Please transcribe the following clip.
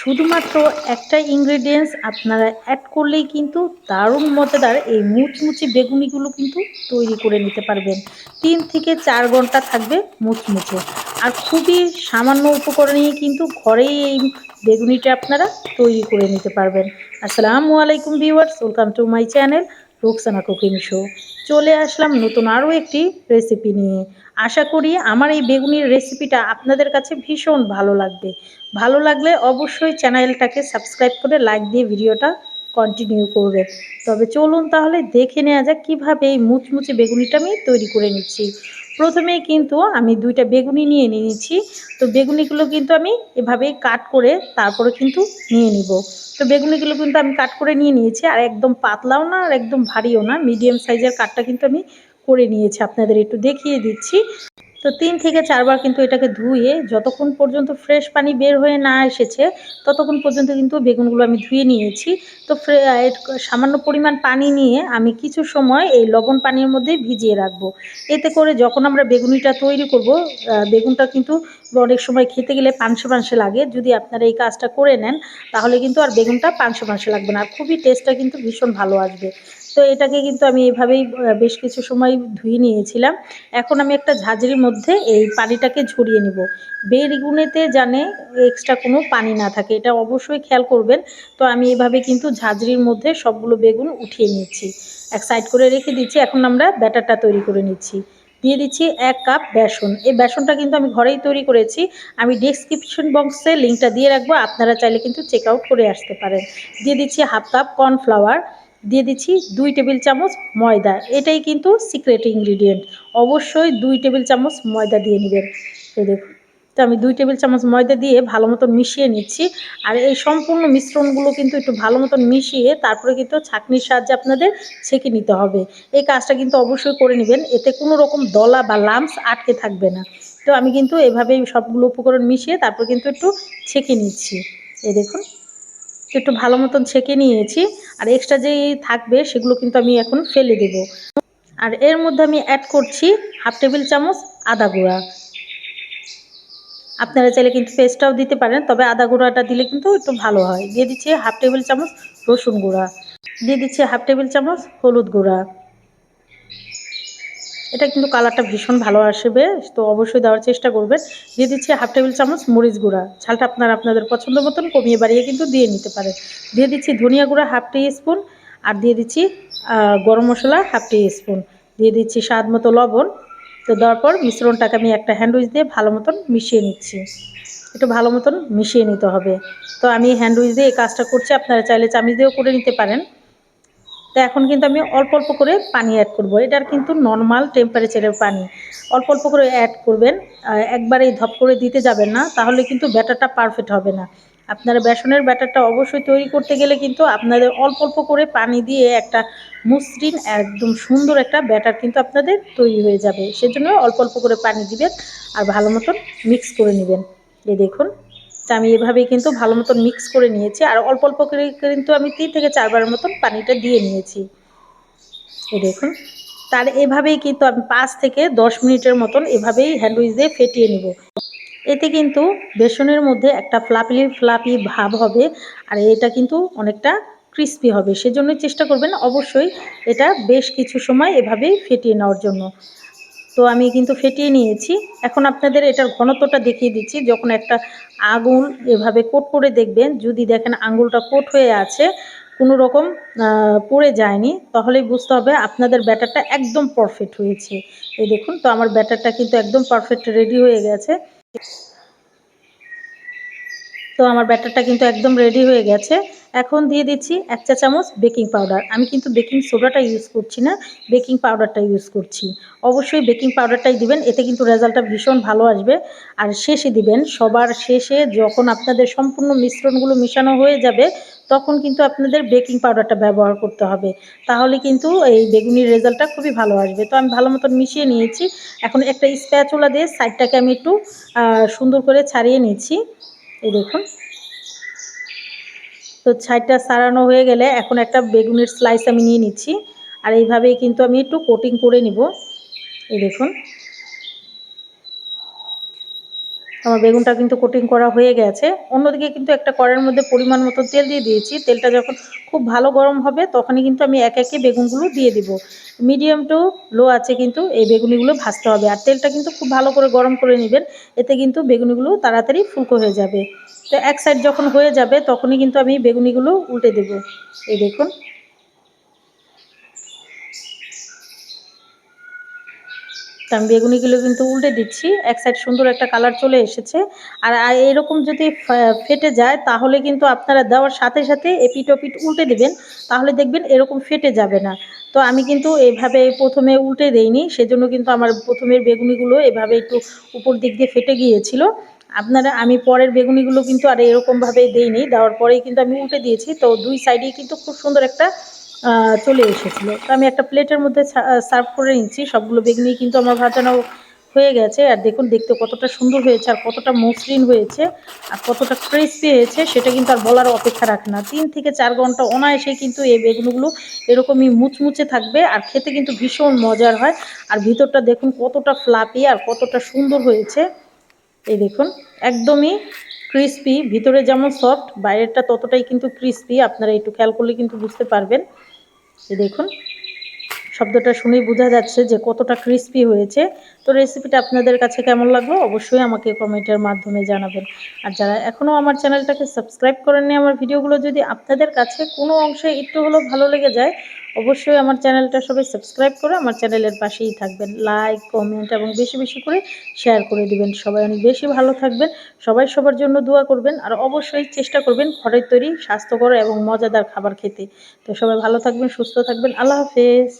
শুধুমাত্র একটা ইনগ্রেডিয়েন্টস আপনারা অ্যাড করলেই কিন্তু দারুণ মজাদার এই মুচমুচি বেগুনিগুলো কিন্তু তৈরি করে নিতে পারবেন। তিন থেকে চার ঘণ্টা থাকবে মুচমুচে। আর খুবই সামান্য উপকরণেই কিন্তু ঘরেই এই বেগুনিটা আপনারা তৈরি করে নিতে পারবেন। আসসালামু আলাইকুম viewers welcome to my channel Roksana cooking show চলে আসলাম নতুন আরও একটি রেসিপি নিয়ে। আশা করি আমার এই বেগুনির রেসিপিটা আপনাদের কাছে ভীষণ ভালো লাগবে। ভালো লাগলে অবশ্যই চ্যানেলটাকে সাবস্ক্রাইব করে লাইক দিয়ে ভিডিওটা কন্টিনিউ করবে। তবে চলুন তাহলে দেখে নেওয়া যাক কীভাবে এই মুচমুচে বেগুনিটা আমি তৈরি করে নিচ্ছি। প্রথমেই কিন্তু আমি দুইটা বেগুনি নিয়ে নিয়েছি। তো বেগুনিগুলো কিন্তু আমি এভাবেই কাট করে তারপরে কিন্তু নিয়ে নিব। তো বেগুনিগুলো কিন্তু আমি কাট করে নিয়ে নিয়েছি আর একদম পাতলাও না আর একদম ভারীও না। মিডিয়াম সাইজের কাটটা কিন্তু আমি করে নিয়েছি, আপনাদের একটু দেখিয়ে দিচ্ছি। তো তিন থেকে চারবার কিন্তু এটাকে ধুয়ে যতক্ষণ পর্যন্ত ফ্রেশ পানি বের হয়ে না এসেছে, ততক্ষণ পর্যন্ত কিন্তু বেগুনগুলো আমি ধুয়ে নিয়েছি। তো সামান্য পরিমাণ পানি নিয়ে আমি কিছু সময় এই লবণ পানির মধ্যে ভিজিয়ে রাখব। এতে করে যখন আমরা বেগুনিটা তৈরি করব বেগুনটা কিন্তু অনেক সময় খেতে গেলে পানসে পানসে লাগে। যদি আপনারা এই কাজটা করে নেন, তাহলে কিন্তু আর বেগুনটা পানসে পানসে লাগবে না। আর খুবই টেস্টটা কিন্তু ভীষণ ভালো আসবে। তো এটাকে কিন্তু আমি এভাবেই বেশ কিছু সময় ধুয়ে নিয়েছিলাম। এখন আমি একটা ঝাঁঝরির মধ্যে এই পানিটাকে ঝরিয়ে নিব। বেগুনেতে জানে এক্সট্রা কোনো পানি না থাকে, এটা অবশ্যই খেয়াল করবেন। তো আমি এভাবে কিন্তু ঝাঁঝরির মধ্যে সবগুলো বেগুন উঠিয়ে নিচ্ছি। এক সাইড করে রেখে দিচ্ছি, এখন আমরা ব্যাটারটা তৈরি করে নিচ্ছি। দিয়ে দিচ্ছি এক কাপ বেসন। এই বেসনটা কিন্তু আমি ঘরেই তৈরি করেছি। আমি ডেসক্রিপশন বক্সে লিঙ্কটা দিয়ে রাখব, আপনারা চাইলে কিন্তু চেক আউট করে আসতে পারেন। দিয়ে দিচ্ছি হাফ কাপ কর্নফ্লাওয়ার দিয়ে দিচ্ছি দুই টেবিল চামচ ময়দা। এটাই কিন্তু সিক্রেট ইনগ্রিডিয়েন্ট অবশ্যই দুই টেবিল চামচ ময়দা দিয়ে নেবেন। এই দেখুন। তো আমি দুই টেবিল চামচ ময়দা দিয়ে ভালো মতন মিশিয়ে নিচ্ছি। আর এই সম্পূর্ণ মিশ্রণগুলো কিন্তু একটু ভালো মতন মিশিয়ে তারপরে কিন্তু ছাঁকনির সাহায্যে আপনাদের ছেঁকে নিতে হবে। এই কাজটা কিন্তু অবশ্যই করে নেবেন। এতে কোনো রকম দলা বা লামস আটকে থাকবে না। তো আমি কিন্তু এভাবেই সবগুলো উপকরণ মিশিয়ে তারপর কিন্তু একটু ছেঁকে নিচ্ছি। এই দেখুন। একটু ভালো মতন ছেঁকে নিয়েছি, আর এক্সট্রা যেই থাকবে সেগুলো কিন্তু আমি এখন ফেলে দেব। আর এর মধ্যে আমি অ্যাড করছি হাফ টেবিল চামচ আদা গুঁড়া। আপনারা চাইলে কিন্তু পেস্টটাও দিতে পারেন, তবে আদা গুঁড়াটা দিলে কিন্তু একটু ভালো হয়। দিয়ে দিচ্ছি হাফ টেবিল চামচ রসুন গুঁড়া। দিয়ে দিচ্ছি হাফ টেবিল চামচ হলুদ গুঁড়া। এটা কিন্তু কালারটা ভীষণ ভালো আসবে, তো অবশ্যই দেওয়ার চেষ্টা করবেন দিয়ে দিচ্ছি হাফ টেবিল চামচ মরিচ গুঁড়া। ঝালটা আপনারা আপনাদের পছন্দ মতন কমিয়ে বাড়িয়ে কিন্তু দিয়ে নিতে পারেন। দিয়ে দিচ্ছি ধনিয়া গুঁড়া হাফ টি স্পুন আর দিয়ে দিচ্ছি গরম মশলা হাফ টি স্পুন দিয়ে দিচ্ছি স্বাদ মতো লবণ। তো দেওয়ার পর মিশ্রণটাকে আমি একটা হ্যান্ডউইচ দিয়ে ভালো মতন মিশিয়ে নিচ্ছি। একটু ভালো মতন মিশিয়ে নিতে হবে। তো আমি হ্যান্ডউইচ দিয়ে এই কাজটা করছি, আপনারা চাইলে চামিচ দিয়েও করে নিতে পারেন। তো এখন কিন্তু আমি অল্প অল্প করে পানি অ্যাড করব। এটার কিন্তু নর্মাল টেম্পারেচারের পানি। অল্প অল্প করে অ্যাড করবেন। একবারেই ধপ করে দিতে যাবেন না, তাহলে কিন্তু ব্যাটারটা পারফেক্ট হবে না। আপনারা বেসনের ব্যাটারটা অবশ্যই তৈরি করতে গেলে কিন্তু আপনাদের অল্প অল্প করে পানি দিয়ে একটা মসৃণ, একদম সুন্দর একটা ব্যাটার কিন্তু আপনাদের তৈরি হয়ে যাবে। সেজন্য অল্প অল্প করে পানি দিবেন আর ভালো মতন মিক্স করে নেবেন। এই দেখুন। তা আমি এভাবেই কিন্তু ভালো মতন মিক্স করে নিয়েছি। আর অল্প অল্প করে কিন্তু আমি তিন থেকে চারবারের মতন পানিটা দিয়ে নিয়েছি। এই দেখুন। তার এভাবেই কিন্তু আমি পাঁচ থেকে দশ মিনিটের মতন এভাবেই হ্যান্ডউইচ দিয়ে ফেটিয়ে নেব। এতে কিন্তু বেসনের মধ্যে একটা ফ্লাপি ফ্লাপি ভাব হবে আর এটা কিন্তু অনেকটা ক্রিস্পি হবে। সেজন্যই চেষ্টা করবেন অবশ্যই এটা বেশ কিছু সময় এভাবেই ফেটিয়ে নেওয়ার জন্য। তো আমি কিন্তু ফেটিয়ে নিয়েছি। এখন আপনাদের এটার ঘনত্বটা দেখিয়ে দিচ্ছি। যখন একটা আঙুল এভাবে কোট করে দেখবেন, যদি দেখেন আঙুলটা কোট হয়ে আছে, কোনো রকম পড়ে যায়নি, তাহলেই বুঝতে হবে আপনাদের ব্যাটারটা একদম পারফেক্ট হয়েছে। এই দেখুন, তো আমার ব্যাটারটা কিন্তু একদম পারফেক্ট রেডি হয়ে গেছে। তো আমার ব্যাটারটা কিন্তু একদম রেডি হয়ে গেছে। এখন দিয়ে দিচ্ছি এক চা চামচ বেকিং পাউডার। আমি কিন্তু বেকিং সোডাটা ইউজ করছি না, বেকিং পাউডারটা ইউজ করছি। অবশ্যই বেকিং পাউডারটাই দিবেন, এতে কিন্তু রেজাল্টটা ভীষণ ভালো আসবে। আর শেষে দিবেন, সবার শেষে যখন আপনাদের সম্পূর্ণ মিশ্রণগুলো মিশানো হয়ে যাবে, তখন কিন্তু আপনাদের বেকিং পাউডারটা ব্যবহার করতে হবে। তাহলে কিন্তু এই বেগুনির রেজাল্টটা খুবই ভালো আসবে। তো আমি ভালো মতন মিশিয়ে নিয়েছি। এখন একটা স্প্যাচুলা দিয়ে সাইডটাকে আমি একটু সুন্দর করে ছাড়িয়ে নিয়েছি এই দেখুন। তো ছাইটা সারানো হয়ে গেলে এখন একটা বেগুনের স্লাইস আমি নিয়ে নিচ্ছি। আর এইভাবেই কিন্তু আমি একটু কোটিং করে নিব। এই দেখুন। আমার বেগুনটা কিন্তু কোটিং করা হয়ে গেছে। অন্যদিকে কিন্তু একটা কড়াইয়ের মধ্যে পরিমাণ মতো তেল দিয়ে দিয়েছি। তেলটা যখন খুব ভালো গরম হবে, তখনই কিন্তু আমি এক একে বেগুনগুলো দিয়ে দিব। মিডিয়াম টু লো আছে কিন্তু এই বেগুনিগুলো ভাজতে হবে। আর তেলটা কিন্তু খুব ভালো করে গরম করে নেবেন, এতে কিন্তু বেগুনিগুলো তাড়াতাড়ি ফুলকো হয়ে যাবে। তো এক সাইড যখন হয়ে যাবে, তখনই কিন্তু আমি বেগুনিগুলো উল্টে দেব। এই দেখুন। তো আমি বেগুনিগুলো কিন্তু উল্টে দিচ্ছি, এক সাইড সুন্দর একটা কালার চলে এসেছে। আর এরকম যদি ফেটে যায়, তাহলে কিন্তু আপনারা দেওয়ার সাথে সাথে এপিট ওপিট উল্টে দেবেন, তাহলে দেখবেন এরকম ফেটে যাবে না। তো আমি কিন্তু এভাবে প্রথমে উল্টে দেইনি, সেজন্য কিন্তু আমার প্রথমের বেগুনিগুলো এভাবে একটু উপর দিক দিয়ে ফেটে গিয়েছিল। আপনারা, আমি পরের বেগুনিগুলো কিন্তু আর এরকমভাবে দেইনি, দেওয়ার পরেই কিন্তু আমি উল্টে দিয়েছি। তো দুই সাইডেই কিন্তু খুব সুন্দর একটা চলে এসেছিল। তো আমি একটা প্লেটের মধ্যে সার্ভ করে নিচ্ছি। সবগুলো বেগুনি কিন্তু আমার ভাজানো হয়ে গেছে। আর দেখুন, দেখতে কতটা সুন্দর হয়েছে আর কতটা মসৃণ হয়েছে আর কতটা ক্রিস্পি হয়েছে, সেটা কিন্তু আর বলার অপেক্ষা রাখে না। তিন থেকে চার ঘণ্টা অনায়াসে কিন্তু এই বেগুনগুলো এরকমই মুচমুচে থাকবে আর খেতে কিন্তু ভীষণ মজার হয়। আর ভিতরটা দেখুন, কতটা ফ্লাপি আর কতটা সুন্দর হয়েছে। এই দেখুন, একদমই ক্রিস্পি ভিতরে যেমন সফট বাইরেরটা ততটাই কিন্তু ক্রিস্পি আপনারা একটু খেয়াল করলে কিন্তু বুঝতে পারবেন। দেখুন, শব্দটা শুনেই বোঝা যাচ্ছে যে কতটা ক্রিস্পি হয়েছে। তো রেসিপিটা আপনাদের কাছে কেমন লাগল অবশ্যই আমাকে কমেন্টের মাধ্যমে জানাবেন। আর যারা এখনও আমার চ্যানেলটাকে সাবস্ক্রাইব করেননি, আমার ভিডিওগুলো যদি আপনাদের কাছে কোনো অংশে একটু হলেও ভালো লেগে যায় অবশ্যই আমার চ্যানেলটা সবাই সাবস্ক্রাইব করে আমার চ্যানেলের পাশেই থাকবেন। লাইক কমেন্ট এবং বেশি বেশি করে শেয়ার করে দিবেন। সবাই অনেক বেশি ভালো থাকবেন। সবাই সবার জন্য দোয়া করবেন আর অবশ্যই চেষ্টা করবেন ঘরের তৈরি, স্বাস্থ্যকর এবং মজাদার খাবার খেতে। তো সবাই ভালো থাকবেন, সুস্থ থাকবেন। আল্লাহ হাফেজ।